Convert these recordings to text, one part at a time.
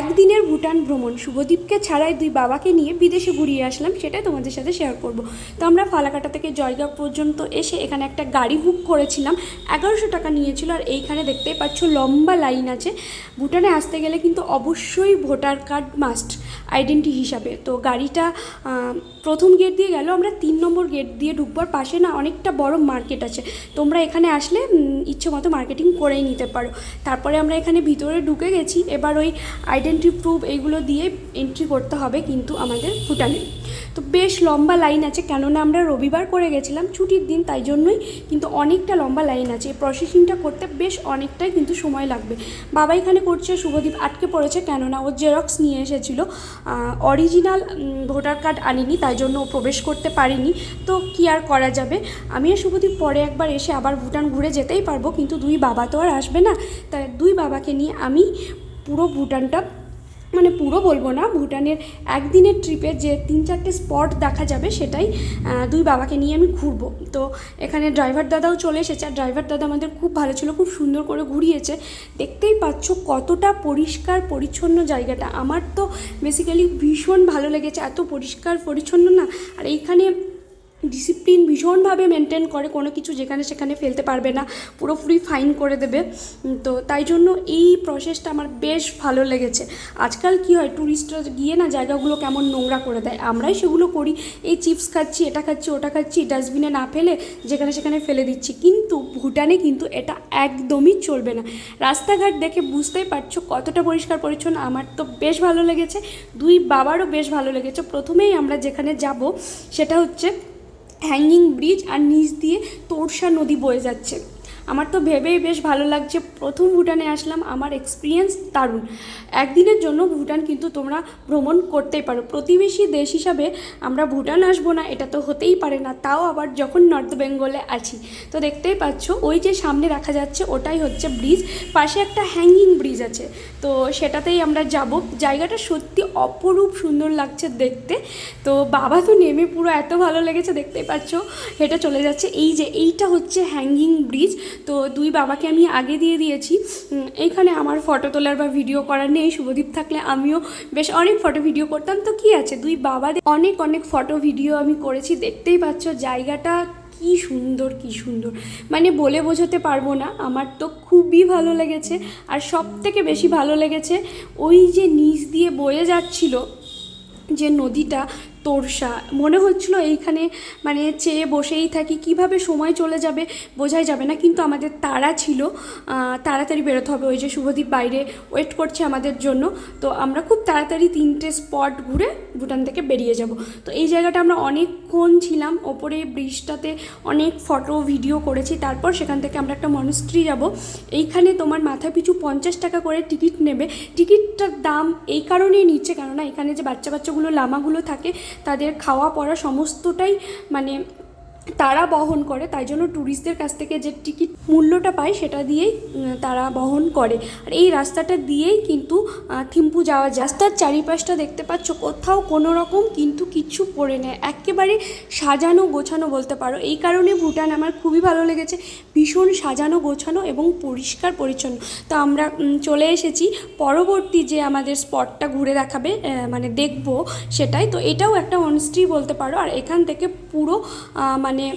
একদিনের ভুটান ভ্রমণ। শুভদীপকে ছাড়াই দুই বাবাকে নিয়ে বিদেশে ঘুরিয়ে আসলাম, সেটাই তোমাদের সাথে শেয়ার করব। তো আমরা ফালাকাটা থেকে জয়গাঁও পর্যন্ত এসে এখানে একটা গাড়ি বুক করেছিলাম। এগারোশো টাকা নিয়েছিল, আর এইখানে দেখতেই পাচ্ছ লম্বা লাইন আছে। ভুটানে আসতে গেলে কিন্তু অবশ্যই ভোটার কার্ড মাস্ট আইডেন্টি হিসাবে। তো গাড়িটা প্রথম গেট দিয়ে গেল, আমরা তিন নম্বর গেট দিয়ে ঢুকবার পাশে না অনেকটা বড় মার্কেট আছে। তোমরা এখানে আসলে ইচ্ছে মতো মার্কেটিং করেই নিতে পারো। তারপরে আমরা এখানে ভিতরে ঢুকে গেছি, এবার ওই আইডেন্টি প্রুফ এইগুলো দিয়ে এন্ট্রি করতে হবে কিন্তু আমাদের ভুটানে তো বেশ লম্বা লাইন আছে, কেননা আমরা রবিবার করে গেছিলাম ছুটির দিন, তাই জন্যই কিন্তু অনেকটা লম্বা লাইন আছে। এই প্রসেসিংটা করতে বেশ অনেকটাই কিন্তু সময় লাগবে। বাবা এখানে করছে, শুভদীপ আটকে পড়েছে, কেননা ও জেরক্স নিয়ে এসেছিল। অরিজিনাল ভোটার কার্ড আনিনি, তাই জন্য ও প্রবেশ করতে পারিনি। তো কি আর করা যাবে? আমি আর শুভদীপ পরে একবার এসে আবার ভুটান ঘুরে যেতেই পারব, কিন্তু দুই বাবা তো আর আসবে না। তাই দুই বাবাকে নিয়ে আমি পুরো ভুটানটা মানে পুরো বলব না, ভুটানের একদিনের ট্রিপে যে তিন চারটে স্পট দেখা যাবে সেটাই দুই বাবাকে নিয়ে আমি ঘুরবো। তো এখানে ড্রাইভার দাদাও চলে এসেছে, আর ড্রাইভার দাদা আমাদের খুব ভালো ছিল, খুব সুন্দর করে ঘুরিয়েছে। দেখতেই পাচ্ছ কতটা পরিষ্কার পরিচ্ছন্ন জায়গাটা। আমার তো বেসিক্যালি ভীষণ ভালো লেগেছে, এত পরিষ্কার পরিচ্ছন্ন না। আর এইখানে ডিসিপ্লিন ভীষণভাবে মেনটেন করে, কোনো কিছু যেখানে সেখানে ফেলতে পারবে না পুরোপুরি ফাইন করে দেবে। তো তাই জন্য এই প্রসেসটা আমার বেশ ভালো লেগেছে। আজকাল কি হয় ট্যুরিস্টরা গিয়ে না জায়গাগুলো কেমন নোংরা করে দেয়। আমরাই সেগুলো করি, এই চিপস খাচ্ছি, এটা খাচ্ছি, ওটা খাচ্ছি ডাস্টবিনে না ফেলে যেখানে সেখানে ফেলে দিচ্ছি। কিন্তু ভুটানে কিন্তু এটা একদমই চলবে না। রাস্তাঘাট দেখে বুঝতেই পারছ কতটা পরিষ্কার পরিচ্ছন্ন। আমার তো বেশ ভালো লেগেছে। দুই বাবারও বেশ ভালো লেগেছে। প্রথমেই আমরা যেখানে যাব, সেটা হচ্ছে হ্যাঙ্গিং ব্রিজ আর নিচ দিয়ে তোরসা নদী বয়ে যাচ্ছে। আমার তো ভেবেই বেশ ভালো লাগছে। প্রথম ভুটানে আসলাম, আমার এক্সপিরিয়েন্স দারুণ। একদিনের জন্য ভুটান কিন্তু তোমরা ভ্রমণ করতেই পারো। প্রতিবেশী দেশ হিসাবে আমরা ভুটান আসব না, এটা তো হতেই পারে না। তাও আবার যখন নর্থ বেঙ্গলে আছি, তো দেখতেই পাচ্ছ, ওই যে সামনে দেখা যাচ্ছে, ওটাই হচ্ছে ব্রিজ। পাশে একটা হ্যাঙ্গিং ব্রিজ আছে, তো সেটাতেই আমরা যাব। জায়গাটা সত্যি অপরূপ সুন্দর লাগছে দেখতে। তো বাবা তো নেমে পুরো এত ভালো লেগেছে, দেখতেই পাচ্ছ, হেঁটে চলে যাচ্ছে। এই যে, এইটা হচ্ছে হ্যাঙ্গিং ব্রিজ তো দুই বাবাকে আমি আগে দিয়ে দিয়েছি। উম, এইখানে আমার ফটো তোলার বা ভিডিও করার নেই শুভদীপ থাকলে আমিও বেশ অনেক ফটো ভিডিও করতাম। তো কি আছে? দুই বাবাদের অনেক অনেক ফটো ভিডিও আমি করেছি। দেখতেই পাচ্ছ জায়গাটা কি সুন্দর কি সুন্দর। মানে বলে বোঝাতে পারব না আমার তো খুবই ভালো লেগেছে। আর সব থেকে বেশি ভালো লেগেছে ওই যে নিচ দিয়ে বয়ে যাচ্ছিল যে নদীটা তোরসা মনে হচ্ছিল এইখানে মানে চেয়ে বসেই থাকি, কীভাবে সময় চলে যাবে বোঝাই যাবে না, কিন্তু আমাদের তাড়া ছিল তাড়াতাড়ি বেরোতে হবে। ওই যে শুভদীপ বাইরে ওয়েট করছে আমাদের জন্য, তো আমরা খুব তাড়াতাড়ি তিনটে স্পট ঘুরে ভুটান থেকে বেরিয়ে যাব। তো এই জায়গাটা আমরা অনেকক্ষণ ছিলাম, ওপরে ব্রিজটাতে অনেক ফটো ভিডিও করেছি, তারপর সেখান থেকে আমরা একটা মনস্ট্রি যাব। এইখানে তোমার মাথা পিছু পঞ্চাশ টাকা করে টিকিট নেবে। টিকিটটার দাম এই কারণেই নিচ্ছে। কেননা এখানে যে বাচ্চা বাচ্চাগুলো, লামাগুলো থাকে, তাদের খাওয়া পড়া সমস্তটাই মানে তারা বহন করে তাই জন্য ট্যুরিস্টদের কাছ থেকে যে টিকিট মূল্যটা পায় সেটা দিয়েই তারা বহন করে। আর এই রাস্তাটা দিয়েই কিন্তু থিম্পু যাওয়া যায়। রাস্তার চারিপাশটা দেখতে পাচ্ছ কোথাও কোনো রকম কিন্তু কিচ্ছু পড়ে নেয় একেবারে সাজানো গোছানো বলতে পারো। এই কারণে ভুটান আমার খুবই ভালো লেগেছে। ভীষণ সাজানো গোছানো এবং পরিষ্কার পরিচ্ছন্ন। তো আমরা চলে এসেছি। পরবর্তী যে আমাদের স্পটটা ঘুরে দেখাবে মানে দেখব সেটাই। তো এটাও একটা অনস্ট্রি বলতে পারো। আর এখান থেকে পুরো আহ, মানে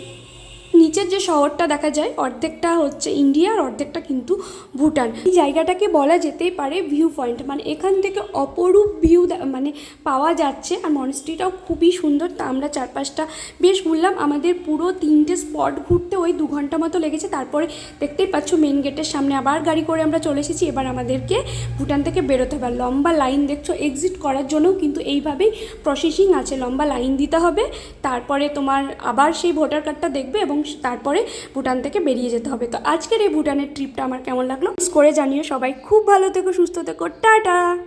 নিচের যে শহরটা দেখা যায়, অর্ধেকটা হচ্ছে ইন্ডিয়া আর অর্ধেকটা কিন্তু ভুটান। এই জায়গাটাকে বলা যেতেই পারে ভিউ পয়েন্ট মানে এখান থেকে অপরূপ ভিউ মানে পাওয়া যাচ্ছে আর মনস্ট্রিটাও খুবই সুন্দর। তা আমরা চারপাশটা বেশ ঘুরলাম। আমাদের পুরো তিনটে স্পট ঘুরতে ওই দু ঘণ্টা মতো লেগেছে। তারপরে দেখতেই পাচ্ছ মেন গেটের সামনে আবার গাড়ি করে আমরা চলে এসেছি। এবার আমাদেরকে ভুটান থেকে বেরোতে হবে। লম্বা লাইন দেখছ এক্সিট করার জন্যও কিন্তু এইভাবেই প্রসেসিং আছে। লম্বা লাইন দিতে হবে। তারপরে তোমার আবার সেই ভোটার কার্ডটা দেখবে এবং তারপরে ভুটান থেকে বেরিয়ে যেতে হবে। তো আজকের এই ভুটানের ট্রিপটা আমার কেমন লাগল? করে জানিও। সবাই খুব ভালো থেকো, সুস্থ থেকো। টাটা!